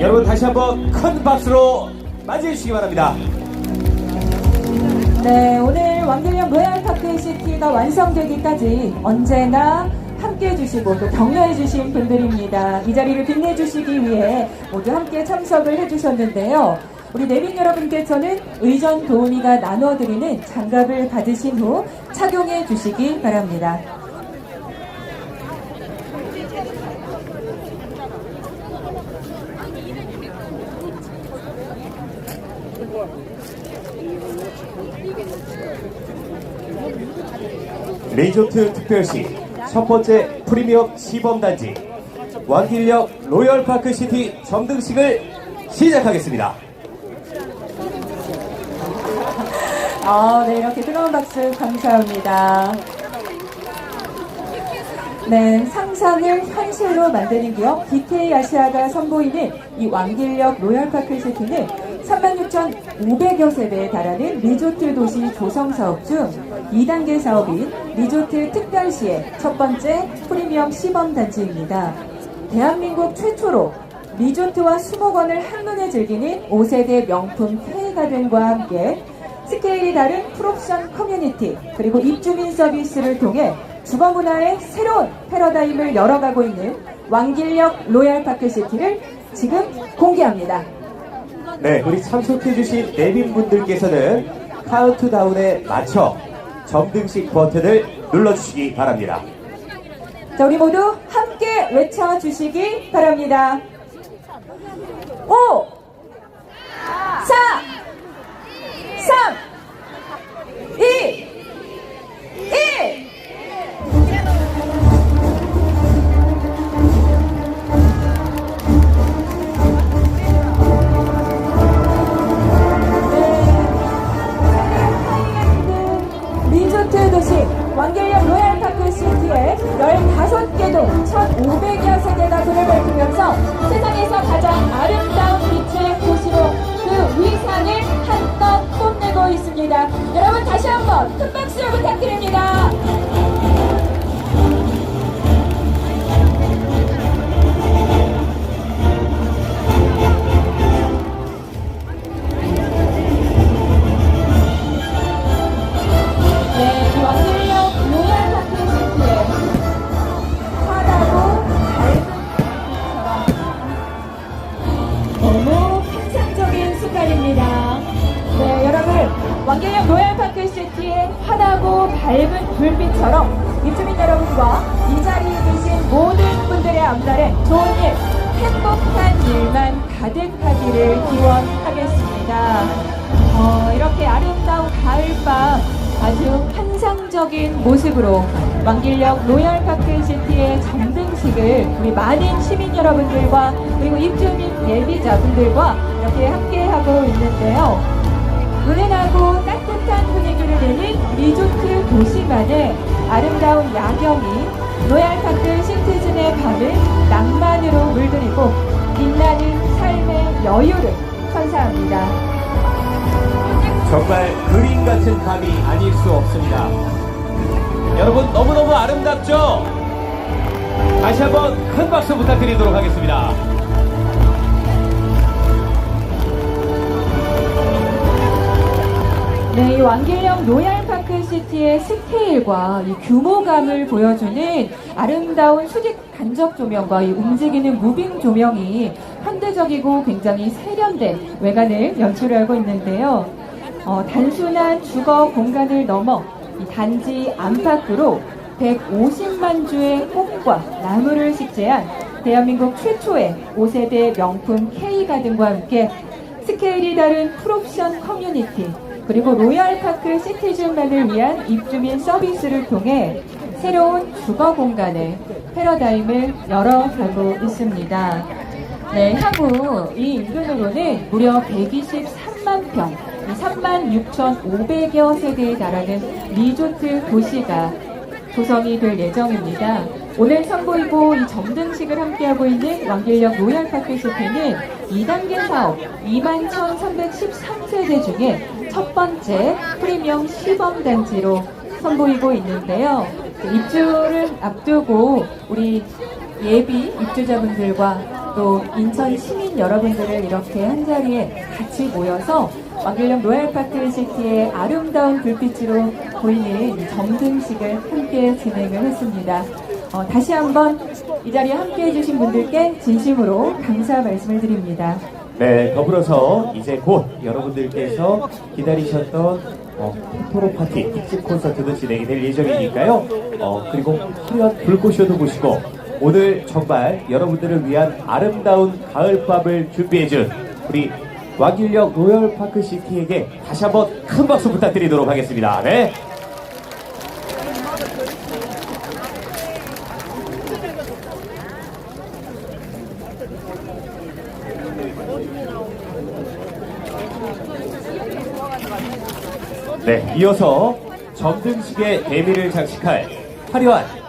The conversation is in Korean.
여러분 다시 한번 큰 박수로 맞이해 주시기 바랍니다. 네, 오늘 왕길령 로얄파크 시티가 완성되기까지 언제나 함께 해주시고 또 격려해 주신 분들입니다. 이 자리를 빛내 주시기 위해 모두 함께 참석을 해주셨는데요. 우리 내빈 여러분께서는 의전 도우미가 나눠드리는 장갑을 받으신 후 착용해 주시기 바랍니다. 리조트 특별시 첫 번째 프리미엄 시범단지 왕길역 로열파크시티 점등식을 시작하겠습니다. 아, 네, 이렇게 뜨거운 박수 감사합니다. 네, 상상을 현실로 만드는 기업 DK 아시아가 선보이는 이 왕길역 로얄파크 시티는 36,500여 세대에 달하는 리조트 도시 조성 사업 중 2단계 사업인 리조트 특별시의 첫 번째 프리미엄 시범 단지입니다. 대한민국 최초로 리조트와 수목원을 한눈에 즐기는 5세대 명품 K가든과 함께 스케일이 다른 풀옵션 커뮤니티 그리고 입주민 서비스를 통해 주거 문화의 새로운 패러다임을 열어가고 있는 왕길역 로얄파크시티를 지금 공개합니다. 네, 우리 참석해주신 내빈분들께서는 카운트다운에 맞춰 점등식 버튼을 눌러주시기 바랍니다. 자, 우리 모두 함께 외쳐주시기 바랍니다. 5, 4, 3, 왕길역 로얄파크 시티의 환하고 밝은 불빛처럼 입주민 여러분과 이 자리에 계신 모든 분들의 앞날에 좋은 일, 행복한 일만 가득하기를 기원하겠습니다. 어, 이렇게 아름다운 가을밤 아주 환상적인 모습으로 왕길역 로얄파크 시티의 점등식을 우리 많은 시민 여러분들과 그리고 입주민 예비자분들과 이렇게 함께하고 있는데요. 은은하고 따뜻한 분위기를 내는 리조트 도시만의 아름다운 야경이 로얄파크 시티즌의 밤을 낭만으로 물들이고 빛나는 삶의 여유를 선사합니다. 정말 그림 같은 밤이 아닐 수 없습니다. 여러분 너무너무 아름답죠? 다시 한번 큰 박수 부탁드리도록 하겠습니다. 네, 이 왕길령 로얄파크 시티의 스케일과 이 규모감을 보여주는 아름다운 수직 간접 조명과 이 움직이는 무빙 조명이 현대적이고 굉장히 세련된 외관을 연출하고 있는데요. 어, 단순한 주거 공간을 넘어 이 단지 안팎으로 150만 주의 꽃과 나무를 식재한 대한민국 최초의 5세대 명품 K가든과 함께 스케일이 다른 풀옵션 커뮤니티 그리고 로얄파크 시티즌만을 위한 입주민 서비스를 통해 새로운 주거 공간을 패러다임을 열어가고 있습니다. 네, 향후 이 인근으로는 무려 123만 평, 3만 6,500여 세대에 달하는 리조트 도시가 조성이 될 예정입니다. 오늘 선보이고 이 점등식을 함께하고 있는 왕길역 로얄파크 시티는 2단계 사업 2만 1,313세대 중에 첫 번째 프리미엄 시범 단지로 선보이고 있는데요. 입주를 앞두고 우리 예비 입주자분들과 또또 인천 시민 여러분들을 이렇게 한 자리에 같이 모여서 왕길령 로얄파크 시티의 아름다운 불빛으로 보이는 이 점등식을 함께 진행을 했습니다. 어, 다시 한번 이 자리에 함께 해주신 분들께 진심으로 감사 말씀을 드립니다. 네, 더불어서 이제 곧 여러분들께서 기다리셨던 어, 토토로 파티 특집 콘서트도 진행이 될 예정이니까요. 어, 그리고 화려한 불꽃쇼도 보시고 오늘 정말 여러분들을 위한 아름다운 가을밤을 준비해준 우리 왕길역 로열파크 시티에게 다시 한번 큰 박수 부탁드리도록 하겠습니다. 네. 네, 이어서 점등식의 대미를 장식할 화려한